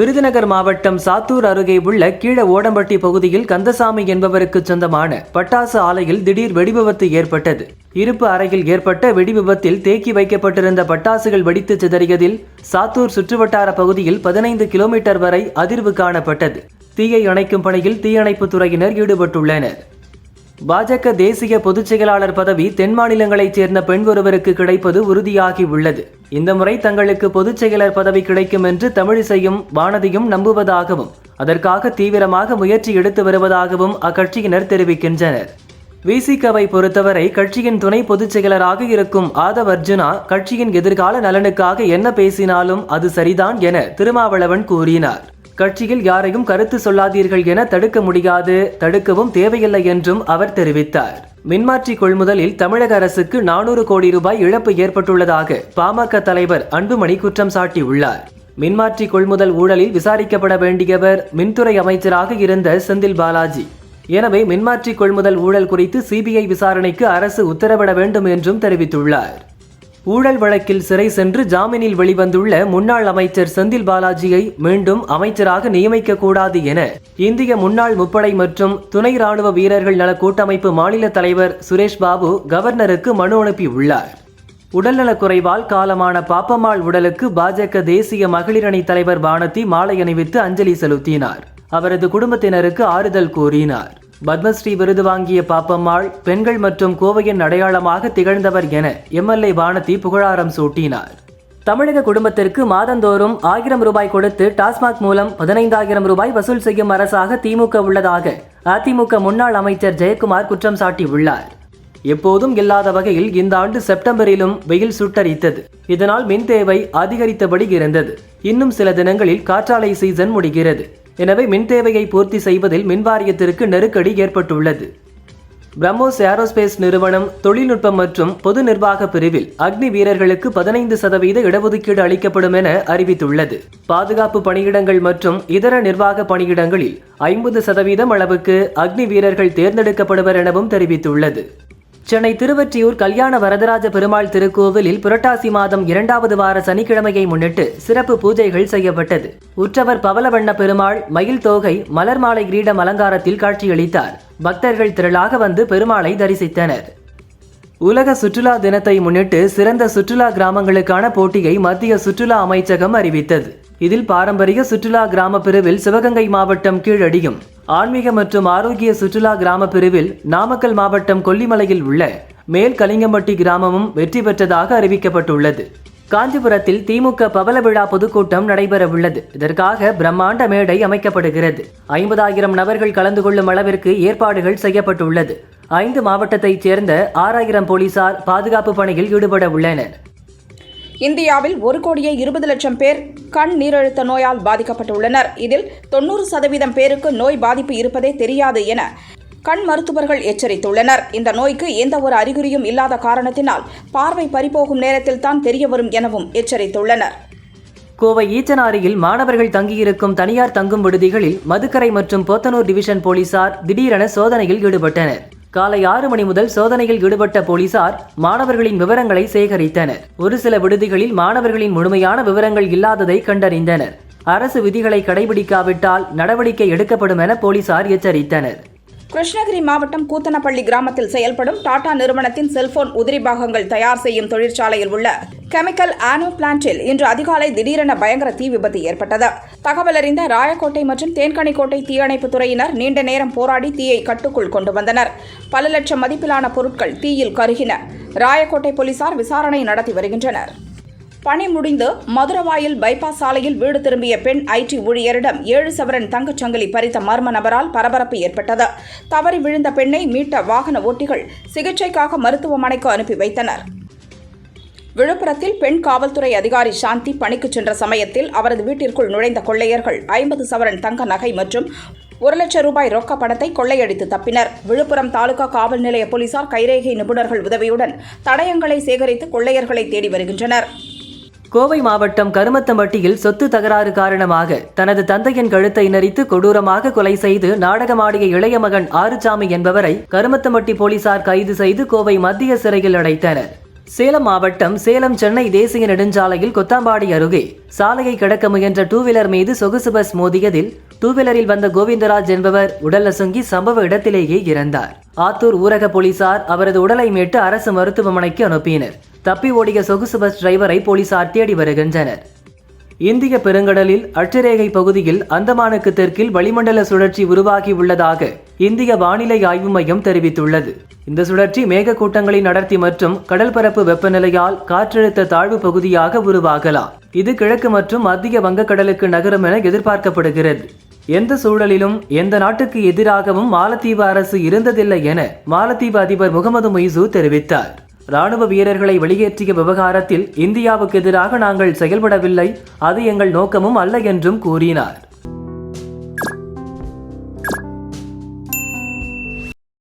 விருதுநகர் மாவட்டம் சாத்தூர் அருகே உள்ள கீழ ஓடம்பட்டி பகுதியில் கந்தசாமி என்பவருக்கு சொந்தமான பட்டாசு ஆலையில் திடீர் வெடிவிபத்து ஏற்பட்டது. இருப்பு அறையில் ஏற்பட்ட வெடிவிபத்தில் தேக்கி வைக்கப்பட்டிருந்த பட்டாசுகள் வெடித்து சிதறியதில் சாத்தூர் சுற்றுவட்டார பகுதியில் பதினைந்து கிலோமீட்டர் வரை அதிர்வு காணப்பட்டது. தீயை அணைக்கும் பணியில் தீயணைப்புத் துறையினர் ஈடுபட்டுள்ளனர். பாஜக தேசிய பொதுச் செயலாளர் பதவி தென் மாநிலங்களைச் சேர்ந்த பெண் ஒருவருக்கு கிடைப்பது உறுதியாகி உள்ளது. இந்த முறை தங்களுக்கு பொதுச் செயலர் பதவி கிடைக்கும் என்று தமிழிசையும் வானதியும் நம்புவதாகவும் அதற்காக தீவிரமாக முயற்சி எடுத்து வருவதாகவும் அக்கட்சியினர் தெரிவிக்கின்றனர். விசிகவை பொறுத்தவரை கட்சியின் துணை பொதுச் செயலராக இருக்கும் ஆதவ் அர்ஜுனா கட்சியின் எதிர்கால நலனுக்காக என்ன பேசினாலும் அது சரிதான் என திருமாவளவன் கூறினார். கட்சியில் யாரையும் கருத்து சொல்லாதீர்கள் என தடுக்க முடியாது தடுக்கவும் தேவையில்லை என்றும் அவர் தெரிவித்தார். மின்மாற்றி கொள்முதலில் தமிழக அரசுக்கு நானூறு கோடி ரூபாய் இழப்பு ஏற்பட்டுள்ளதாக பாமக தலைவர் அன்புமணி குற்றம் சாட்டியுள்ளார். மின்மாற்றி கொள்முதல் ஊழலில் விசாரிக்கப்பட வேண்டியவர் மின்துறை அமைச்சராக இருந்த செந்தில் பாலாஜி. எனவே மின்மாற்றி கொள்முதல் ஊழல் குறித்து சிபிஐ விசாரணைக்கு அரசு உத்தரவிட வேண்டும் என்றும் தெரிவித்துள்ளார். ஊழல் வழக்கில் சிறை சென்று ஜாமீனில் வெளிவந்துள்ள முன்னாள் அமைச்சர் செந்தில் பாலாஜியை மீண்டும் அமைச்சராக நியமிக்க கூடாது என இந்திய முன்னாள் முப்படை மற்றும் துணை ராணுவ வீரர்கள் நல கூட்டமைப்பு மாநில தலைவர் சுரேஷ் பாபு கவர்னருக்கு மனு அனுப்பியுள்ளார். உடல்நலக்குறைவால் காலமான பாப்பம்மாள் உடலுக்கு பாஜக தேசிய மகளிர் அணி தலைவர் வானதி மாலை அணிவித்து அஞ்சலி செலுத்தினார். அவரது குடும்பத்தினருக்கு ஆறுதல் கூறினார். பத்மஸ்ரீ விருது வாங்கிய பாப்பம்மாள் பெண்கள் மற்றும் கோவையின் அடையாளமாக திகழ்ந்தவர் என எம்எல்ஏ வானதி புகழாரம் சூட்டினார். தமிழக குடும்பத்திற்கு மாதந்தோறும் ஆயிரம் ரூபாய் கொடுத்து டாஸ்மாக் மூலம் பதினைந்தாயிரம் ரூபாய் வசூல் செய்யும் அரசாக திமுக உள்ளதாக அதிமுக முன்னாள் அமைச்சர் ஜெயக்குமார் குற்றம் சாட்டியுள்ளார். எப்போதும் இல்லாத வகையில் இந்த ஆண்டு செப்டம்பரிலும் வெயில் சுட்டரித்தது. இதனால் மின் தேவை அதிகரித்தபடி இருந்தது. இன்னும் சில தினங்களில் காற்றாலை சீசன் முடிகிறது. எனவே மின் தேவையை பூர்த்தி செய்வதில் மின்வாரியத்திற்கு நெருக்கடி ஏற்பட்டுள்ளது. பிரம்மோஸ் ஏரோஸ்பேஸ் நிறுவனம் தொழில்நுட்பம் மற்றும் பொது நிர்வாக பிரிவில் அக்னி வீரர்களுக்கு பதினைந்து சதவீத இடஒதுக்கீடு அளிக்கப்படும் என அறிவித்துள்ளது. பாதுகாப்பு பணியிடங்கள் மற்றும் இதர நிர்வாக பணியிடங்களில் ஐம்பது சதவீதம் அளவுக்கு அக்னி வீரர்கள் தேர்ந்தெடுக்கப்படுவர் எனவும் தெரிவித்துள்ளது. சென்னை திருவற்றியூர் கல்யாண வரதராஜ பெருமாள் திருக்கோவிலில் புரட்டாசி மாதம் இரண்டாவது வார சனிக்கிழமையை முன்னிட்டு சிறப்பு பூஜைகள் செய்யப்பட்டது. உற்றவர் பவலவண்ண பெருமாள் மயில் தோகை மலர் மாலை கிரீடம் அலங்காரத்தில் காட்சியளித்தார். பக்தர்கள் திரளாக வந்து பெருமாளை தரிசித்தனர். உலக சுற்றுலா தினத்தை முன்னிட்டு சிறந்த சுற்றுலா கிராமங்களுக்கான போட்டியை மத்திய சுற்றுலா அமைச்சகம் அறிவித்தது. இதில் பாரம்பரிய சுற்றுலா கிராம பிரிவில் சிவகங்கை மாவட்டம் கீழடியும். ஆன்மீக மற்றும் ஆரோக்கிய சுற்றுலா கிராம பிரிவில் நாமக்கல் மாவட்டம் கொல்லிமலையில் உள்ள மேல் கலிங்கம்பட்டி கிராமமும் வெற்றி பெற்றதாக அறிவிக்கப்பட்டுள்ளது. காஞ்சிபுரத்தில் திமுக பவல விழா பொதுக்கூட்டம் நடைபெறவுள்ளது இதற்காக பிரம்மாண்ட மேடை அமைக்கப்படுகிறது. ஐம்பதாயிரம் நபர்கள் கலந்து கொள்ளும் அளவிற்கு ஏற்பாடுகள் செய்யப்பட்டுள்ளது. ஐந்து மாவட்டத்தைச் சேர்ந்த ஆறாயிரம் போலீசார் பாதுகாப்பு பணியில் ஈடுபட உள்ளனர். இந்தியாவில் ஒரு கோடியே இருபது லட்சம் பேர் கண் நீரழுத்த நோயால் பாதிக்கப்பட்டுள்ளனர். இதில் தொண்ணூறு சதவீதம் பேருக்கு நோய் பாதிப்பு இருப்பதே தெரியாது என கண் மருத்துவர்கள் எச்சரித்துள்ளனர். இந்த நோய்க்கு எந்த ஒரு அறிகுறியும் இல்லாத காரணத்தினால் பார்வை பறிபோகும் நேரத்தில் தான் தெரியவரும் எனவும் எச்சரித்துள்ளனர். கோவை ஈச்சனாரியில் மாணவர்கள் தங்கியிருக்கும் தனியார் தங்கும் விடுதிகளில் மதுக்கரை மற்றும் போத்தனூர் டிவிஷன் போலீசார் திடீரென சோதனையில் ஈடுபட்டனர். காலை ஆறு மணி முதல் சோதனையில் ஈடுபட்ட போலீசார் மாணவர்களின் விவரங்களை சேகரித்தனர். ஒரு சில விடுதிகளில் மாணவர்களின் முழுமையான விவரங்கள் இல்லாததை கண்டறிந்தனர். அரசு விதிகளை கடைபிடிக்காவிட்டால் நடவடிக்கை எடுக்கப்படும் என போலீசார் எச்சரித்தனர். கிருஷ்ணகிரி மாவட்டம் கூத்தனப்பள்ளி கிராமத்தில் செயல்படும் டாடா நிறுவனத்தின் செல்போன் உதிரி பாகங்கள் தயார் செய்யும் தொழிற்சாலையில் உள்ள கெமிக்கல் ஆனோ பிளான்ட்டில் இன்று அதிகாலை திடீரென பயங்கர தீ விபத்து ஏற்பட்டது. தகவல் அறிந்த ராயக்கோட்டை மற்றும் தேன்கனிக்கோட்டை தீயணைப்பு துறையினர் நீண்ட நேரம் போராடி தீயை கட்டுக்குள் கொண்டு வந்தனர். பல லட்சம் மதிப்பிலான பொருட்கள் தீயில் கருகின. ராயக்கோட்டை போலீசார் விசாரணை நடத்தி வருகின்றனர். பணி முடிந்து மதுரவாயில் பைபாஸ் சாலையில் வீடு திரும்பிய பெண் ஐடி ஊழியரிடம் ஏழு சவரன் தங்கச் சங்கிலி பறித்த மர்ம நபரால் பரபரப்பு ஏற்பட்டது. தவறி விழுந்த பெண்ணை மீட்ட வாகன ஓட்டிகள் சிகிச்சைக்காக மருத்துவமனைக்கு அனுப்பி வைத்தனர். விழுப்புரத்தில் பெண் காவல்துறை அதிகாரி சாந்தி பணிக்கு சென்ற சமயத்தில் அவரது வீட்டிற்குள் நுழைந்த கொள்ளையர்கள் ஐம்பது சவரன் தங்க நகை மற்றும் ஒரு லட்சம் ரூபாய் ரொக்க பணத்தை கொள்ளையடித்து தப்பினர். விழுப்புரம் தாலுகா காவல் நிலைய போலீசார் கைரேகை நிபுணர்கள் உதவியுடன் தடயங்களை சேகரித்து கொள்ளையர்களை தேடி வருகின்றனர். கோவை மாவட்டம் கருமத்தம்பட்டியில் சொத்து தகராறு காரணமாக தனது தந்தையின் கழுத்தை நெரித்து கொடூரமாக கொலை செய்து நாடகமாடிய இளைய மகன் ஆறுசாமி என்பவரை கருமத்தம்பட்டி போலீசார் கைது செய்து கோவை மத்திய சிறையில் அடைத்தனர். சேலம் மாவட்டம் சேலம் சென்னை தேசிய நெடுஞ்சாலையில் கொத்தாம்பாடி அருகே சாலையை கடக்க முயன்ற டூ வீலர் மீது சொகுசு பஸ் மோதியதில் டூ வீலரில் வந்த கோவிந்தராஜ் என்பவர் உடல் நசுங்கி சம்பவ இடத்திலேயே இறந்தார். ஆத்தூர் ஊரக போலீசார் அவரது உடலை மீட்டு அரசு மருத்துவமனைக்கு அனுப்பினர். தப்பி ஓடிய சொகுசு பஸ் டிரைவரை போலீசார் தேடி வருகின்றனர். இந்திய பெருங்கடலில் அட்சரேகை பகுதியில் அந்தமானுக்கு தெற்கில் வளிமண்டல சுழற்சி உருவாகி உள்ளதாக இந்திய வானிலை ஆய்வு மையம் தெரிவித்துள்ளது. இந்த சுழற்சி மேகக்கூட்டங்களின் அடர்த்தி மற்றும் கடல் பரப்பு வெப்பநிலையால் காற்றழுத்த தாழ்வு பகுதியாக உருவாகலாம். இது கிழக்கு மற்றும் மத்திய வங்கக்கடலுக்கு நகரும் என எதிர்பார்க்கப்படுகிறது. எந்த சூழலிலும் எந்த நாட்டுக்கு எதிராகவும் மாலத்தீவு அரசு இருந்ததில்லை என மாலத்தீவு அதிபர் முகமது மொய்சு தெரிவித்தார். ராணுவ வீரர்களை வெளியேற்றிய விவகாரத்தில் இந்தியாவுக்கு எதிராக நாங்கள் செயல்படவில்லை அது எங்கள் நோக்கமும் அல்ல என்றும் கூறினார்.